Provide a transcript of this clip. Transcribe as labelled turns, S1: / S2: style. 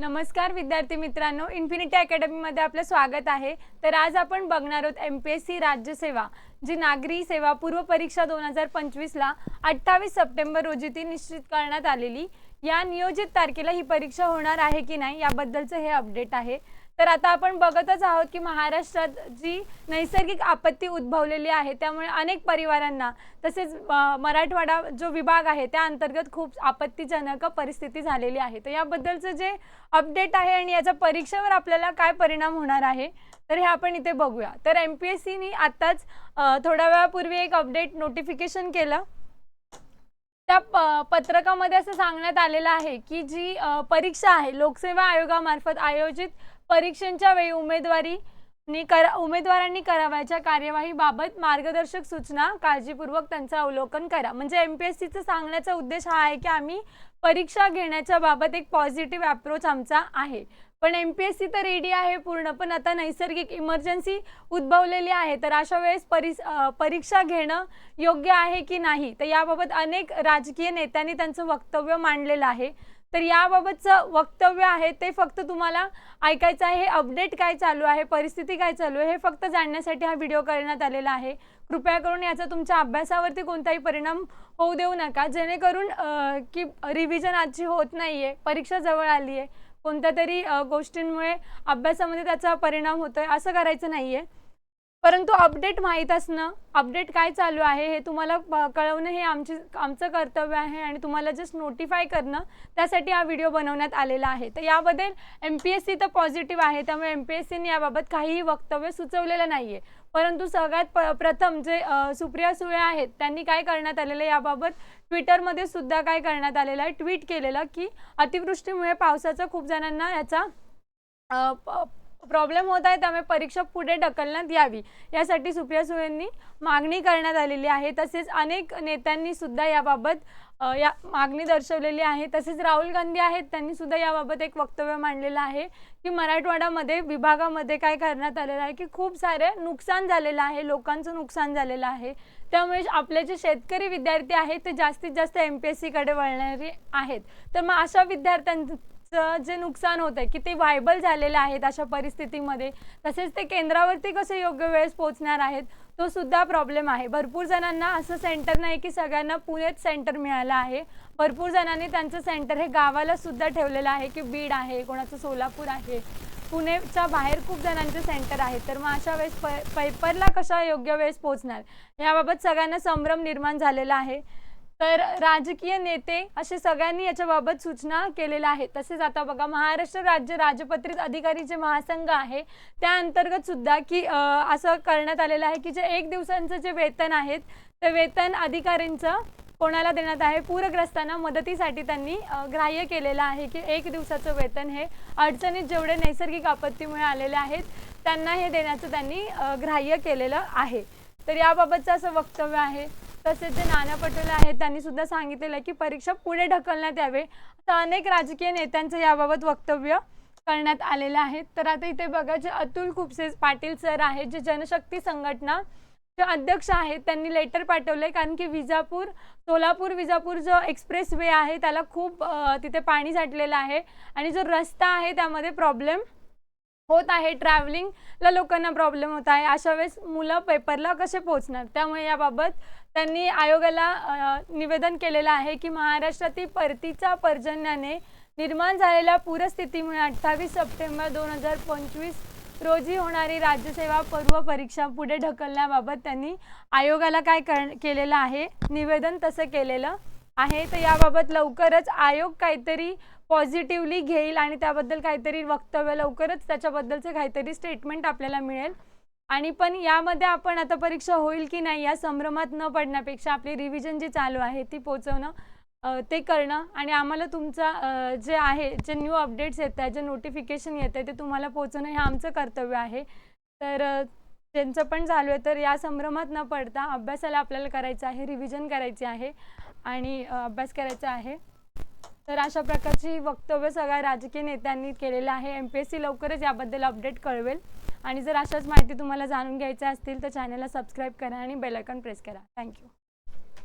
S1: नमस्कार विद्यार्थी मित्रांनो इन्फिनिटी अकॅडमीमध्ये आपलं स्वागत आहे. तर आज आपण बघणार आहोत एम पी एस सी राज्यसेवा जी नागरी सेवा पूर्व परीक्षा दोन हजार पंचवीसला अठ्ठावीस सप्टेंबर रोजी ती निश्चित करण्यात आलेली. या नियोजित तारखेला ही परीक्षा होणार आहे की नाही याबद्दलचं हे अपडेट आहे. तर आता आपण बघतच आहोत की महाराष्ट्रात जी नैसर्गिक आपत्ती उद्भवलेली आहे त्यामुळे अनेक परिवारांना तसेच मराठवाडा जो विभाग आहे त्या अंतर्गत खूप आपत्तीजनक परिस्थिती झालेली आहे. तर याबद्दलचं जे अपडेट आहे आणि याचा परीक्षेवर आपल्याला काय परिणाम होणार आहे तर हे आपण इथे बघूया. तर एम पी एस सीनी आत्ताच थोड्या वेळापूर्वी एक अपडेट नोटिफिकेशन केलं. त्या प- पत्रकामध्ये असं सांगण्यात आलेलं आहे की जी परीक्षा आहे लोकसेवा आयोगामार्फत आयोजित परीक्षांच्या वेळी उमेदवारी करा उमेदवारांनी करावयाच्या कार्यवाहीबाबत मार्गदर्शक सूचना काळजीपूर्वक त्यांचं अवलोकन करा. म्हणजे एम पी एस सीचं सांगण्याचा उद्देश हा आहे की आम्ही परीक्षा घेण्याच्या बाबत एक पॉझिटिव्ह अप्रोच आमचा आहे. पण एम पी एस सी तर रेडी आहे पूर्ण पण आता नैसर्गिक इमर्जन्सी उद्भवलेली आहे. तर अशा वेळेस परी परीक्षा घेणं योग्य आहे की नाही? तर याबाबत अनेक राजकीय नेत्यांनी त्यांचं वक्तव्य मांडलेलं आहे. तर याबाबतचं वक्तव्य आहे ते फक्त तुम्हाला ऐकायचं आहे. हे अपडेट काय चालू आहे? परिस्थिती काय चालू आहे? हे फक्त जाणण्यासाठी हा व्हिडिओ करण्यात आलेला आहे. कृपया करून याचा तुमच्या अभ्यासावरती कोणताही परिणाम होऊ देऊ नका. जेणेकरून की रिव्हिजन आजची होत नाही आहे परीक्षा जवळ आली आहे कोणत्या तरी गोष्टींमुळे अभ्यासामध्ये त्याचा परिणाम होतो आहे असं करायचं नाही आहे परंतु अपडेट माहीत असणं अपडेट काय चालू आहे हे तुम्हाला प- कळवणं हे आमची आमचं कर्तव्य आहे आणि तुम्हाला जस्ट नोटिफाय करणं त्यासाठी हा व्हिडिओ बनवण्यात आलेला आहे. तर याबद्दल एम पी एस सी तर पॉझिटिव्ह आहे त्यामुळे एम पी एस सीने याबाबत काहीही वक्तव्य सुचवलेलं नाही आहे परंतु सगळ्यात प प्रथम जे सुप्रिया सुळे आहेत त्यांनी काय करण्यात आलेलं आहे याबाबत ट्विटरमध्ये सुद्धा काय करण्यात आलेलं आहे ट्विट केलेलं की अतिवृष्टीमुळे पावसाचा खूप जणांना याचा प- प्रॉब्लेम होत आहे त्यामुळे परीक्षा पुढे ढकलण्यात यावी. यासाठी सुप्रिया सुळेंनी मागणी करण्यात आलेली आहे. तसेच अनेक नेत्यांनी सुद्धा याबाबत या मागणी दर्शवलेली आहे. तसेच राहुल गांधी आहेत त्यांनी सुद्धा याबाबत एक वक्तव्य मांडलेलं आहे की मराठवाड्यामध्ये विभागामध्ये काय करण्यात आलेलं आहे की खूप सारे नुकसान झालेलं आहे लोकांचं नुकसान झालेलं आहे. त्यामुळे आपले जे शेतकरी विद्यार्थी आहेत ते जास्तीत जास्त एम पी एस सीकडे वळणारे आहेत. तर मग अशा विद्यार्थ्यांचं जे नुकसान होत आहे की ते व्हायबल झालेले आहेत अशा परिस्थितीमध्ये तसेच ते केंद्रावरती कसे योग्य वेळेस पोहोचणार आहेत तो सुद्धा प्रॉब्लेम आहे. भरपूर जणांना असं सेंटर नाही की सगळ्यांना पुणेच सेंटर मिळालं आहे. भरपूर जणांनी त्यांचं सेंटर हे गावाला सुद्धा ठेवलेलं आहे की बीड आहे कोणाचं सोलापूर आहे. पुणेच्या बाहेर खूप जणांचे सेंटर आहेत. तर मग अशा वेळेस प पेपरला कशा योग्य वेळेस पोहोचणार? याबाबत सगळ्यांना संभ्रम निर्माण झालेला आहे. तर राजकीय नेते असे सगळ्यांनी याच्याबाबत सूचना केलेल्या आहेत. तसेच आता बघा महाराष्ट्र राज्य राजपत्रित अधिकारी जे महासंघ आहे त्या अंतर्गत सुद्धा की असं करण्यात आलेलं आहे की जे एक दिवसांचं जे वेतन आहेत ते वेतन अधिकाऱ्यांचं कोणाला देण्यात आहे? पूरग्रस्तांना मदतीसाठी त्यांनी ग्राह्य केलेलं आहे की एक दिवसाचं वेतन हे अडचणीत जेवढे नैसर्गिक आपत्तीमुळे आलेले आहेत त्यांना हे देण्याचं त्यांनी ग्राह्य केलेलं आहे. तर याबाबतचं असं वक्तव्य आहे. तसेच जे नाना पटोले आहेत. त्यांनी सुद्धा सांगितलेलं आहे की परीक्षा पुढे ढकलण्यात यावे. तर अनेक राजकीय नेत्यांचं याबाबत वक्तव्य करण्यात आलेलं आहे. तर आता इथे बघा जे अतुल खुपसे पाटील सर आहेत जे जनशक्ती संघटना जे अध्यक्ष आहेत त्यांनी लेटर पाठवले कारण की विजापूर सोलापूर विजापूर जो एक्सप्रेस वे आहे त्याला खूप तिथे पाणी साठलेलं आहे. आणि जो रस्ता आहे त्यामध्ये प्रॉब्लेम होत आहे. ट्रॅव्हलिंगला लोकांना प्रॉब्लेम होत आहे. अशा वेळेस मुलं पेपरला कसे पोहोचणार? त्यामुळे याबाबत त्यांनी आयोगाला निवेदन केलेलं आहे की महाराष्ट्रातील परतीच्या पर्जन्याने निर्माण झालेल्या पूरस्थितीमुळे अठ्ठावीस सप्टेंबर दोन हजार पंचवीस रोजी होणारी राज्यसेवा पूर्व परीक्षा पुढे ढकलण्याबाबत त्यांनी आयोगाला काय कर केलेलं आहे? निवेदन तसं केलेलं आहे. तर याबाबत लवकरच आयोग काहीतरी पॉझिटिव्हली घेईल आणि त्याबद्दल काहीतरी वक्तव्य लवकरच त्याच्याबद्दलचं काहीतरी स्टेटमेंट आपल्याला मिळेल. आणि पण यामध्ये आपण आता परीक्षा होईल की नाही या संभ्रमात न पडण्यापेक्षा आपली रिव्हिजन जी चालू आहे ती पोचवणं ते करणं आणि आम्हाला तुमचा जे आहे जे न्यू अपडेट्स येत आहे जे नोटिफिकेशन येत आहे ते तुम्हाला पोचवणं हे आमचं कर्तव्य आहे. तर त्यांचं पण चालू आहे तर या संभ्रमात न पडता अभ्यासाला आपल्याला करायचं आहे रिव्हिजन करायची आहे. आणि अभ्यास करायचा आहे. तर अशा प्रकारची वक्तव्य सगळ्या राजकीय नेत्यांनी केलेलं आहे. एम पी एस सी लवकरच याबद्दल अपडेट कळवेल. आणि जर अशाच माहिती तुम्हाला जाणून घ्यायच्या असतील तर चॅनलला सबस्क्राईब करा आणि बेलायकॉन प्रेस करा. थँक्यू